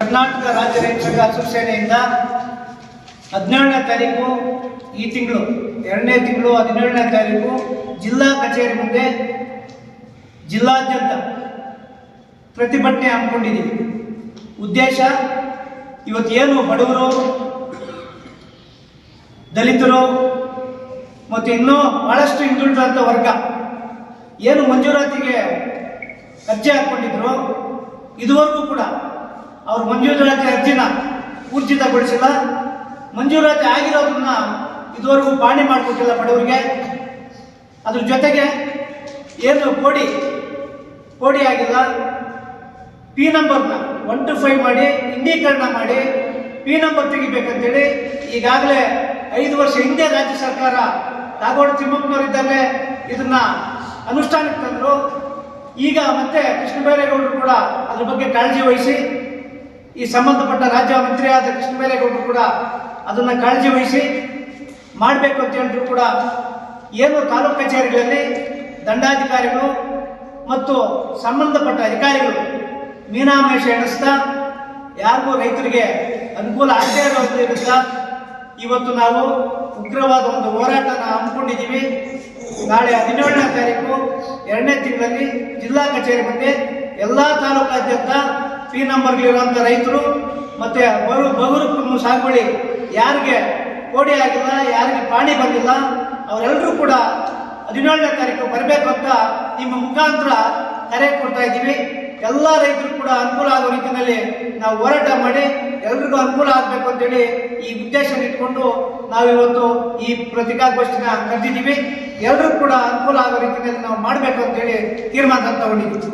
ಕರ್ನಾಟಕ ರಾಜ್ಯ ರೈತ ಶಿವಸೇನೆಯಿಂದ ಹದಿನೇಳನೇ ತಾರೀಕು ಈ ತಿಂಗಳು, ಎರಡನೇ ತಿಂಗಳು ಹದಿನೇಳನೇ ತಾರೀಕು ಜಿಲ್ಲಾ ಕಚೇರಿ ಮುಂದೆ ಜಿಲ್ಲಾದ್ಯಂತ ಪ್ರತಿಭಟನೆ ಹಮ್ಮಿಕೊಂಡಿದ್ದೀವಿ. ಉದ್ದೇಶ, ಇವತ್ತು ಏನು ಬಡವರು, ದಲಿತರು ಮತ್ತು ಇನ್ನೂ ಬಹಳಷ್ಟು ಹಿಂದುಳಿದಂಥ ವರ್ಗ ಏನು ಮಂಜೂರಾತಿಗೆ ಅರ್ಜಿ ಹಾಕ್ಕೊಂಡಿದ್ರು, ಇದುವರೆಗೂ ಕೂಡ ಅವ್ರ ಮಂಜೂರಾತಿ ಅರ್ಜಿನ ಊರ್ಜಿತಗೊಳಿಸಿಲ್ಲ. ಮಂಜೂರಾತಿ ಆಗಿರೋದನ್ನ ಇದುವರೆಗೂ ಪಾಣಿ ಮಾಡಿಕೊಟ್ಟಿಲ್ಲ ಬಡವರಿಗೆ. ಅದ್ರ ಜೊತೆಗೆ ಏನು ಕೋಡಿ ಕೋಡಿ ಆಗಿಲ್ಲ. ಪಿ ನಂಬರ್ನ ಒನ್ ಟು ಫೈವ್ ಮಾಡಿ ಇಂಡೀಕರಣ ಮಾಡಿ ಪಿ ನಂಬರ್ ತೆಗಿಬೇಕಂತೇಳಿ ಈಗಾಗಲೇ ಐದು ವರ್ಷ ಹಿಂದೆ ರಾಜ್ಯ ಸರ್ಕಾರ ಕಾಗೋಡು ತಿಮ್ಮಪ್ಪನವರಿದ್ದಾಗಲೇ ಇದನ್ನ ಅನುಷ್ಠಾನಕ್ಕೆ ತಂದರು. ಈಗ ಮತ್ತೆ ಕೃಷ್ಣ ಬೈರೇಗೌಡರು ಕೂಡ ಅದ್ರ ಬಗ್ಗೆ ಕಾಳಜಿ ವಹಿಸಿ ಈ ಸಂಬಂಧಪಟ್ಟ ರಾಜ್ಯ ಮಂತ್ರಿಯಾದ ಕೃಷ್ಣ ಬೈರೇಗೌಡರು ಕೂಡ ಅದನ್ನು ಕಾಳಜಿ ವಹಿಸಿ ಮಾಡಬೇಕು ಅಂತ ಹೇಳಿದ್ರು ಕೂಡ ಏನು ತಾಲೂಕು ಕಚೇರಿಗಳಲ್ಲಿ ದಂಡಾಧಿಕಾರಿಗಳು ಮತ್ತು ಸಂಬಂಧಪಟ್ಟ ಅಧಿಕಾರಿಗಳು ಮೀನಾಮೇಷ ಎಣಿಸ್ತಾ ಯಾರಿಗೂ ರೈತರಿಗೆ ಅನುಕೂಲ ಆಗದೇ ಇರೋದ್ರಿಂದ ಇವತ್ತು ನಾವು ಉಗ್ರವಾದ ಒಂದು ಹೋರಾಟನ ಹಮ್ಮಿಕೊಂಡಿದ್ದೀವಿ. ನಾಳೆ ಹದಿನೇಳನೇ ತಾರೀಕು ಎರಡನೇ ತಿಂಗಳಲ್ಲಿ ಜಿಲ್ಲಾ ಕಚೇರಿ ಮುಂದೆ ಎಲ್ಲ ತಾಲೂಕಾದ್ಯಂತ ಪಿ ನಂಬರ್ಗಳಿರುವಂಥ ರೈತರು ಮತ್ತು ಬರು ಬಗುರು ಸಾಗುವಳಿ ಯಾರಿಗೆ ಕೋಡಿ ಆಗಿಲ್ಲ, ಯಾರಿಗೆ ಪಾಣಿ ಬಂದಿಲ್ಲ, ಅವರೆಲ್ಲರೂ ಕೂಡ ಹದಿನೇಳನೇ ತಾರೀಕು ಬರಬೇಕು ಅಂತ ನಿಮ್ಮ ಮುಖಾಂತರ ಕರೆ ಕೊಡ್ತಾ ಇದ್ದೀವಿ. ಎಲ್ಲ ರೈತರು ಕೂಡ ಅನುಕೂಲ ಆಗೋ ರೀತಿಯಲ್ಲಿ ನಾವು ಹೋರಾಟ ಮಾಡಿ ಎಲ್ರಿಗೂ ಅನುಕೂಲ ಆಗಬೇಕು ಅಂತೇಳಿ ಈ ಉದ್ದೇಶ ಇಟ್ಕೊಂಡು ನಾವು ಇವತ್ತು ಈ ಪ್ರತಿಕಾಗೋಷ್ಠಿನ ಕರೆದಿದ್ದೀವಿ. ಎಲ್ರಿಗೂ ಕೂಡ ಅನುಕೂಲ ಆಗೋ ರೀತಿಯಲ್ಲಿ ನಾವು ಮಾಡಬೇಕು ಅಂತೇಳಿ ತೀರ್ಮಾನ ತಗೊಂಡಿದ್ದೀವಿ.